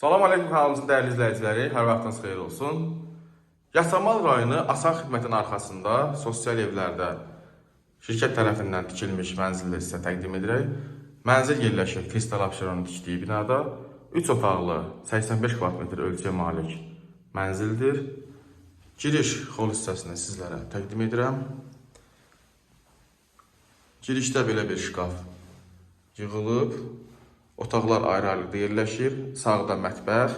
Salam aleykum kanalımızın dəyərli izləyiciləri, hər vaxtınız xeyir olsun. Yasamal rayonu Asan xidmətin arxasında sosial evlərdə şirkət tərəfindən tikilmiş mənzilləri sizə təqdim edirək. Mənzil yerləşir Kristal Abşeronun tikdiyi binada. 3 otaqlı, 85 kvadratmetr ölçüyə malik mənzildir. Giriş xol hissəsini sizlərə təqdim edirəm. Girişdə belə bir şkaf yığılıb. Otaqlar ayrı-ayrılıqda yerləşir. Sağda mətbəx,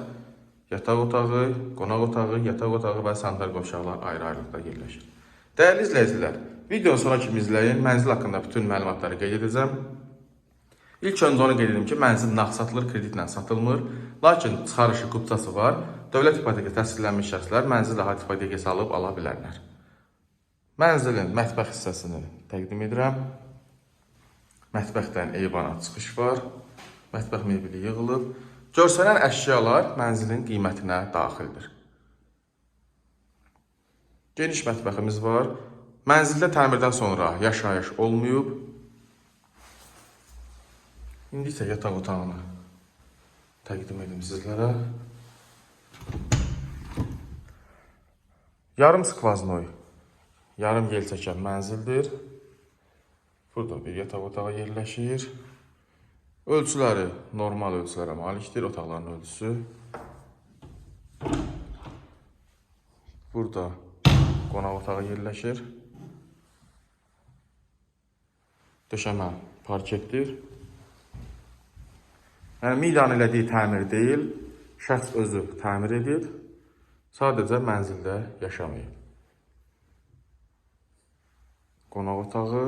yataq otağı, qonaq otağı, yataq otağı və sanitar qovşaqlar ayrı-ayrılıqda yerləşir. Dəyərli izləyicilər, videonu sonra kimi izləyin. Mənzil haqqında bütün məlumatları qeyd edəcəm. İlk öncə onu qeyd edim ki, mənzil nağd satılır, kreditlə satılmır. Lakin çıxarışı qupçası var. Dövlət ipoteka təsdiqlənmiş şəxslər mənzil rahat ipotekası alıb ala bilərlər. Mənzilin mətbəx hissəsini təqdim edirəm. Mətbəxdən eyvana çıxış var. Mətbəx mebeli yığılıb. Görsənən əşyalar mənzilin qiymətinə daxildir. Geniş mətbəximiz var. Mənzildə təmirdən sonra yaşayış olmayıb. İndi isə yataq otağını təqdim edim sizlərə. Yarım skvaznoy, yarım yel çəkən mənzildir. Burada bir yataq otağı yerləşir. Ölçüləri normal ölçülərə malikdir, otaqların ölçüsü. Burada qonaq otağı yerləşir. Döşəmə parketdir. Yəni Milan elədiyi təmir deyil, şəxs özü təmir edib, sadəcə mənzildə yaşamayıb. Qonaq otağı.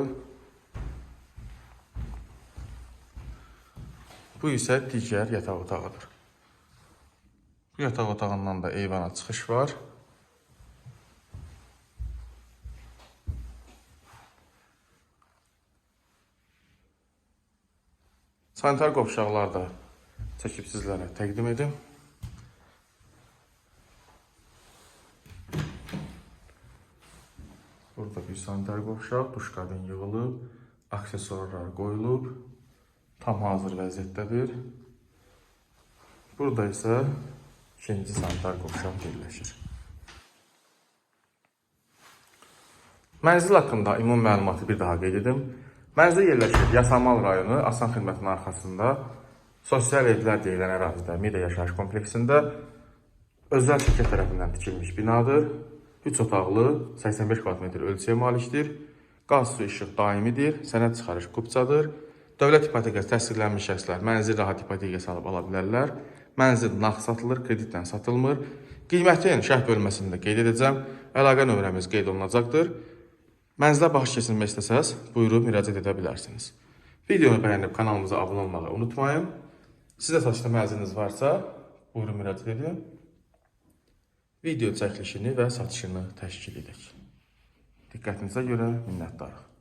Bu isə digər yataq otağıdır. Bu yataq otağından da eyvana çıxış var. Sanitar qovşaqlar da çəkib sizlərə təqdim edim. Burada bir sanitar qovşaq, duş kabin yığılıb, aksesuarlar qoyulub, tam hazır vəziyyətdədir. Burada isə ikinci sanitar qovşaq yerləşir. Mənzil haqqında ümumi məlumatı bir daha qeyd edim. Mənzil yerləşir Yasamal rayonu Asan xidmətin arxasında sosial evlər deyilən ərazidə Mida yaşayış kompleksində özəl şirkət tərəfindən tikilmiş binadır. 3 otaqlı, 85 kvadratmetr ölçüyə malikdir. Qaz su işıq daimidir, sənəd çıxarış kupçadır. Dövlət ipotekası təsdiqlənmiş şəxslər mənzil rahat ipotekası alıb ala bilərlər. Mənzil nağd satılır, kreditlə satılmır. Qiymətin şərh bölməsində qeyd edəcəm. Əlaqə nömrəmiz qeyd olunacaqdır. Mənzilə baxış keçirmək istəsəz, buyurub müraciət edə bilərsiniz. Videonu bəyənib kanalımıza abunə olmağı unutmayın. Sizə satışda mənziliniz varsa, buyurun müraciət edin. Video çəkilişini və satışını təşkil edək. Diqqətinizə görə minnətdarıq.